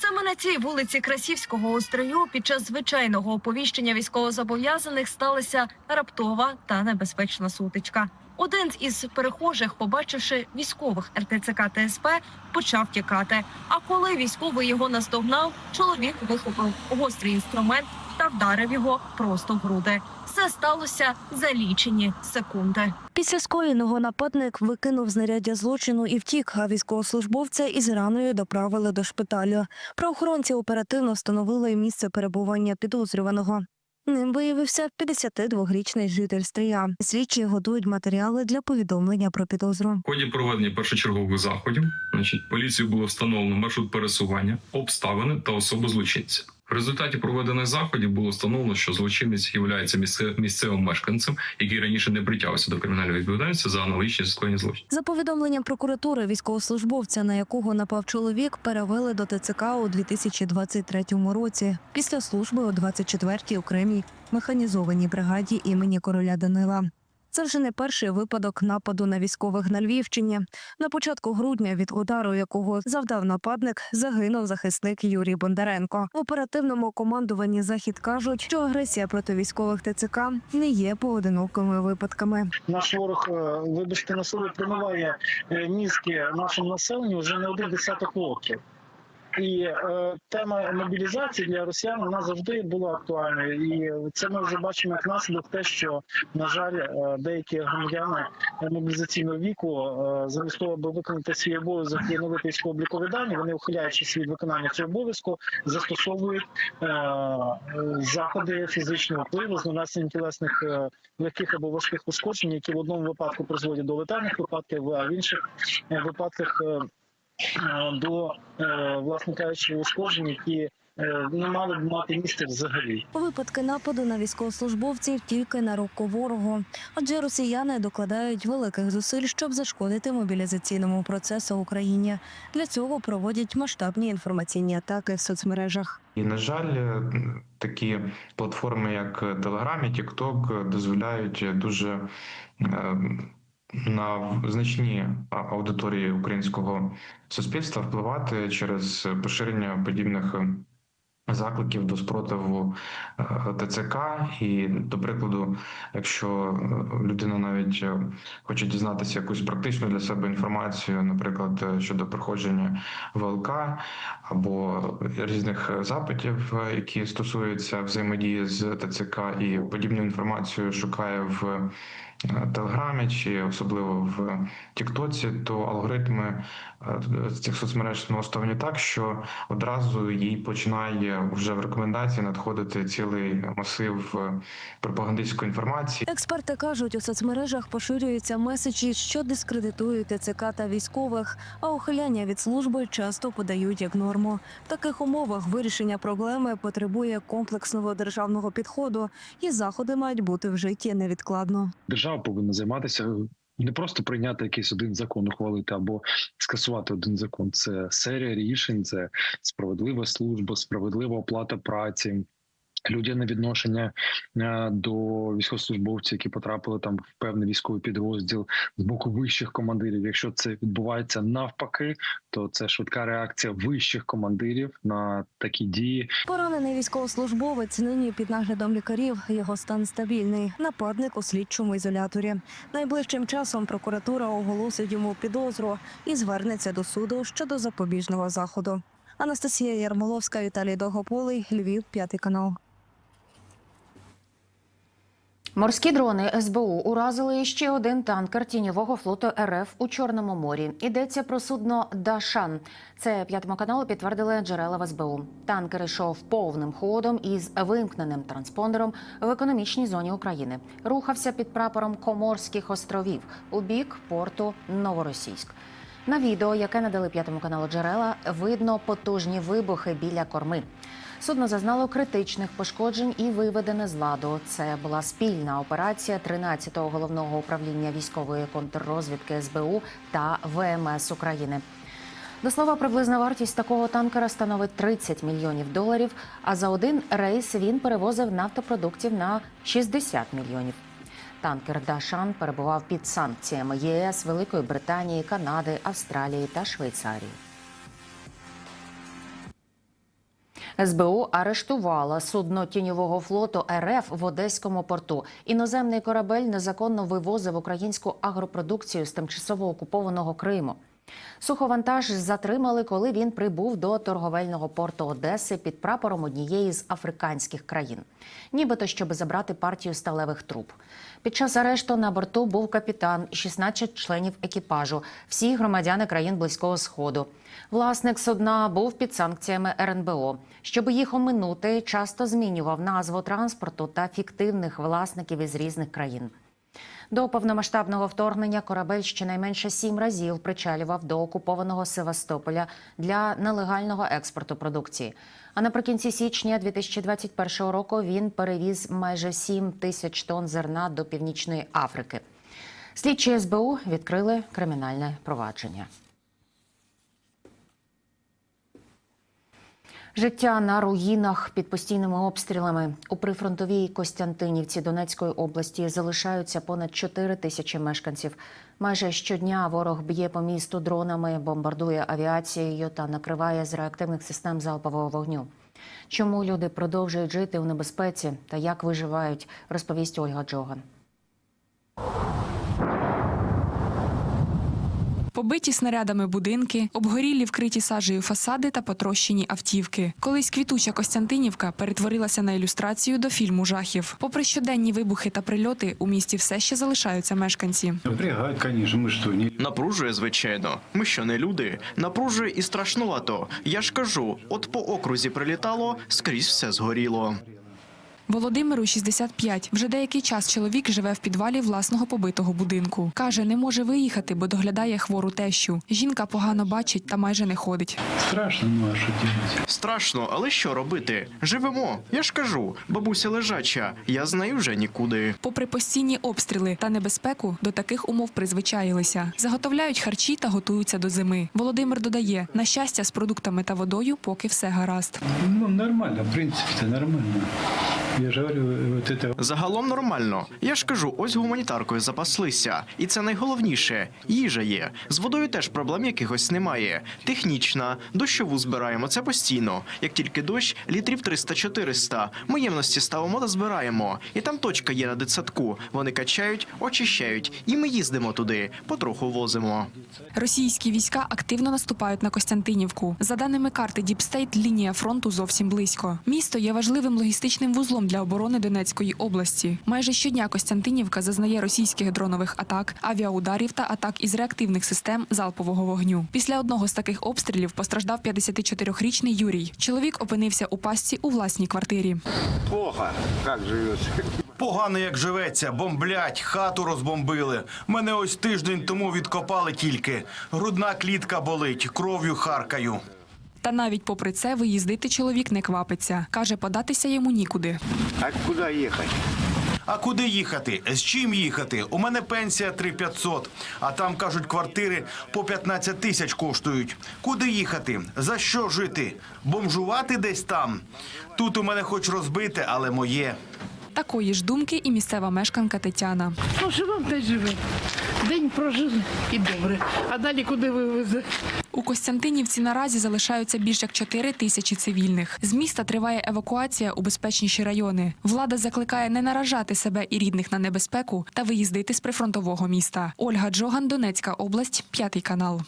Саме на цій вулиці Красівського острию під час звичайного оповіщення військовозобов'язаних сталася раптова та небезпечна сутичка. Один із перехожих, побачивши військових РТЦК ТСП, почав тікати. А коли військовий його наздогнав, чоловік вихопив гострий інструмент та вдарив його просто в груди. Все сталося за лічені секунди. Після скоєного нападник викинув знаряддя злочину і втік, а військовослужбовця із раною доправили до шпиталю. Правоохоронці оперативно встановили місце перебування підозрюваного. Ним виявився 52-річний житель Стрия. Слідчі готують матеріали для повідомлення про підозру. В ході проведення першочергових заходів, значить, поліцією було встановлено маршрут пересування, обставини та особу злочинця. В результаті проведених заходів було встановлено, що злочинець є місцевим мешканцем, який раніше не притягувався до кримінальної відповідальності за аналогічні скоєння злочин. За повідомленням прокуратури, військовослужбовця, на якого напав чоловік, перевели до ТЦК у 2023 році. Після служби у 24-й окремій механізованій бригаді імені короля Данила. Це вже не перший випадок нападу на військових на Львівщині. На початку грудня від удару, якого завдав нападник, загинув захисник Юрій Бондаренко. В оперативному командуванні захід кажуть, що агресія проти військових ТЦК не є поодинокими випадками. Наш ворог, е, вибачте, на собі промиває е, мізки нашому населенню вже не один десяток років. І е, тема мобілізації для росіян вона завжди була актуальною. І це ми вже бачимо як наслідок те, що на жаль, е, деякі громадяни мобілізаційного віку е, замість того, аби виконати свій обов'язок і оновити військово-облікові дані, вони ухиляючись від виконання цього обов'язку, застосовують е, заходи фізичного впливу з нанесенням тілесних е, легких або важких ушкоджень, які в одному випадку призводять до летальних випадків, а в інших е, випадках е, до е, власне кажучи ушкоджень, які е, не мали б мати місце взагалі. Випадки нападу на військовослужбовців тільки на руку ворогу, адже росіяни докладають великих зусиль, щоб зашкодити мобілізаційному процесу в Україні. Для цього проводять масштабні інформаційні атаки в соцмережах. І на жаль, е, такі платформи, як Telegram і TikTok, дозволяють дуже е, на значні аудиторії українського суспільства впливати через поширення подібних закликів до спротиву е, ТЦК. І, до прикладу, якщо е, людина навіть е, хоче дізнатися якусь практичну для себе інформацію, наприклад, щодо проходження ВЛК або різних запитів, які стосуються взаємодії з ТЦК, і подібну інформацію шукає в Телеграмі чи особливо в Тіктоці, то алгоритми цих соцмереж налаштовані так, що одразу їй починає вже в рекомендації надходити цілий масив е, пропагандистської інформації. Експерти кажуть, у соцмережах поширюються меседжі, що дискредитують ТЦК та військових, а ухиляння від служби часто подають як норму. В таких умовах вирішення проблеми потребує комплексного державного підходу, і заходи мають бути вжиті невідкладно. держава повинна займатися не просто прийняти якийсь один закон, ухвалити або скасувати один закон. Це серія рішень, це справедлива служба, справедлива оплата праці. Людяне відношення е, до військовослужбовців, які потрапили там в певний військовий підрозділ з боку вищих командирів. Якщо це відбувається навпаки, то це швидка реакція вищих командирів на такі дії. Поранений військовослужбовець нині під наглядом лікарів. Його стан стабільний. Нападник у слідчому ізоляторі. Найближчим часом прокуратура оголосить йому підозру і звернеться до суду щодо запобіжного заходу. Анастасія Ярмоловська, Віталій Довгополий, Львів, п'ятий канал. Морські дрони СБУ уразили ще один танкер тіньового флоту РФ у Чорному морі. Йдеться про судно Дашан. Це п'ятому каналу підтвердили джерела в СБУ. Танкер йшов повним ходом із вимкненим транспондером в економічній зоні України. Рухався під прапором Коморських островів у бік порту Новоросійськ. На відео, яке надали п'ятому каналу джерела, видно потужні вибухи біля корми. Судно зазнало критичних пошкоджень і виведене з ладу. Це була спільна операція 13-го головного управління військової контррозвідки СБУ та ВМС України. До слова, приблизна вартість такого танкера становить 30 мільйонів доларів. А за один рейс він перевозив нафтопродуктів на 60 мільйонів. Танкер Дашан перебував під санкціями ЄС, Великої Британії, Канади, Австралії та Швейцарії. СБУ арештувала судно тіньового флоту РФ в Одеському порту. Іноземний корабель незаконно вивозив українську агропродукцію з тимчасово окупованого Криму. Суховантаж затримали, коли він прибув до торговельного порту Одеси під прапором однієї з африканських країн, нібито щоб забрати партію сталевих труб. Під час арешту на борту був капітан і 16 членів екіпажу, всі громадяни країн близького сходу. Власник судна був під санкціями РНБО. Щоб їх оминути, часто змінював назву транспорту та фіктивних власників із різних країн. До повномасштабного вторгнення корабель щонайменше сім разів причалював до окупованого Севастополя для нелегального експорту продукції. А наприкінці січня 2021 року він перевіз майже 7 тисяч тонн зерна до Північної Африки. Слідчі СБУ відкрили кримінальне провадження. Життя на руїнах під постійними обстрілами у прифронтовій Костянтинівці Донецької області залишаються понад 4 тисячі мешканців. Майже щодня ворог б'є по місту дронами, бомбардує авіацією та накриває з реактивних систем залпового вогню. Чому люди продовжують жити у небезпеці та як виживають, розповість Ольга Джоган. Побиті снарядами будинки, обгорілі вкриті сажею фасади та потрощені автівки. Колись квітуча Костянтинівка перетворилася на ілюстрацію до фільму жахів. Попри щоденні вибухи та прильоти, у місті все ще залишаються мешканці. Напрягает, конечно, мы Напружує, звичайно. Ми що не люди. Напружує і страшнувато. Я ж кажу, от по окрузі прилітало, скрізь все згоріло. Володимиру 65. Вже деякий час чоловік живе в підвалі власного побитого будинку. Каже, не може виїхати, бо доглядає хвору тещу. Жінка погано бачить та майже не ходить. страшно, ну а что делать? Страшно, але що робити? Живемо. Я ж кажу, бабуся лежача. Я з нею вже нікуди. Попри постійні обстріли та небезпеку, до таких умов призвичаїлися. Заготовляють харчі та готуються до зими. Володимир додає, на щастя, з продуктами та водою поки все гаразд. Ну, нормально, в принципе-то нормально. Я говорю, Загалом нормально. Я ж кажу, ось гуманітаркою запаслися. І це найголовніше. Їжа є. З водою теж проблем якихось немає. Технічна, дощову збираємо, це постійно. Як тільки дощ, літрів 300-400. Ми ємності ставимо та збираємо. І там точка є на дитсадку. Вони качають, очищають, і ми їздимо туди, потроху возимо. Російські війська активно наступають на Костянтинівку. За даними карти Діпстейт, лінія фронту зовсім близько. Місто є важливим логістичним вузлом для оборони Донецької області. Майже щодня Костянтинівка зазнає російських дронових атак, авіаударів та атак із реактивних систем залпового вогню. Після одного з таких обстрілів постраждав 54-річний Юрій. Чоловік опинився у пастці у власній квартирі. Плохо, как живется. Погано як живеться, бомблять, хату розбомбили. Мене ось тиждень тому відкопали тільки. Грудна клітка болить, кров'ю харкаю. Та навіть попри це виїздити чоловік не квапиться. Каже, податися йому нікуди. А куди їхати? А куди їхати? З чим їхати? У мене пенсія 3500, а там кажуть, квартири по 15 тисяч коштують. Куди їхати? За що жити? Бомжувати десь там. Тут у мене хоч розбите, але моє. Такої ж думки і місцева мешканка Тетяна. Ну, живемо та й живемо. День прожили і добре. А далі куди вивезе? У Костянтинівці наразі залишаються більш як 4 тисячі цивільних. З міста триває евакуація у безпечніші райони. Влада закликає не наражати себе і рідних на небезпеку та виїздити з прифронтового міста. Ольга Джоган, Донецька область, п'ятий канал.